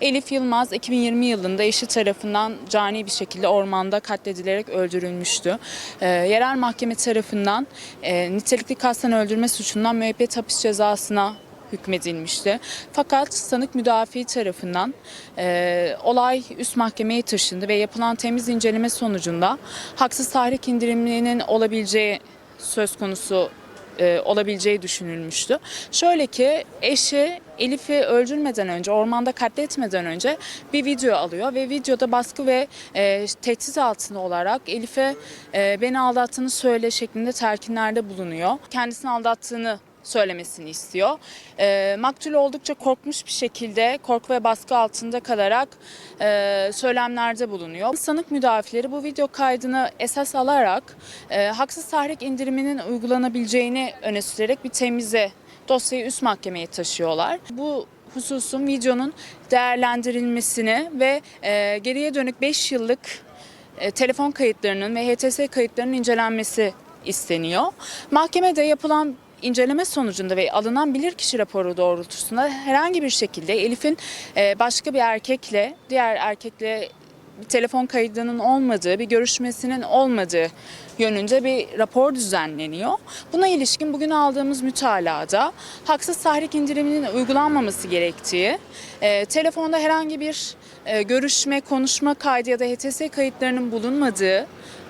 Elif Yılmaz 2020 yılında eşi tarafından cani bir şekilde ormanda katledilerek öldürülmüştü. Ee, yerel mahkeme tarafından e, nitelikli kasten öldürme suçundan müebbet hapis cezasına hükmedilmişti. Fakat sanık müdafi tarafından e, olay üst mahkemeye taşındı ve yapılan temiz inceleme sonucunda haksız tahrik indiriminin olabileceği söz konusu e, olabileceği düşünülmüştü. Şöyle ki eşi Elif'i öldürmeden önce, ormanda katletmeden önce bir video alıyor ve videoda baskı ve e, tehdit altında olarak Elif'e e, beni aldattığını söyle şeklinde telkinlerde bulunuyor. Kendisini aldattığını söylemesini istiyor. E, maktul oldukça korkmuş bir şekilde korku ve baskı altında kalarak e, söylemlerde bulunuyor. Sanık müdafileri bu video kaydını esas alarak e, haksız tahrik indiriminin uygulanabileceğini öne sürerek bir temize dosyayı üst mahkemeye taşıyorlar. Bu hususun videonun değerlendirilmesini ve e, geriye dönük 5 yıllık e, telefon kayıtlarının ve HTS kayıtlarının incelenmesi isteniyor. Mahkemede yapılan inceleme sonucunda ve alınan bilirkişi raporu doğrultusunda herhangi bir şekilde Elif'in e, başka bir erkekle, diğer erkekle telefon kaydının olmadığı, bir görüşmesinin olmadığı yönünde bir rapor düzenleniyor. Buna ilişkin bugün aldığımız mütalada haksız tahrik indiriminin uygulanmaması gerektiği, e, telefonda herhangi bir e, görüşme, konuşma kaydı ya da HTS kayıtlarının bulunmadığı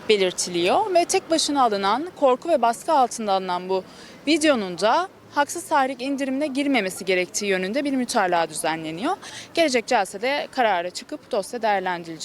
belirtiliyor ve tek başına alınan korku ve baskı altında alınan bu videonun da haksız tahrik indirimine girmemesi gerektiği yönünde bir mütalaa düzenleniyor. Gelecek celsede karara çıkıp dosya değerlendirilecek.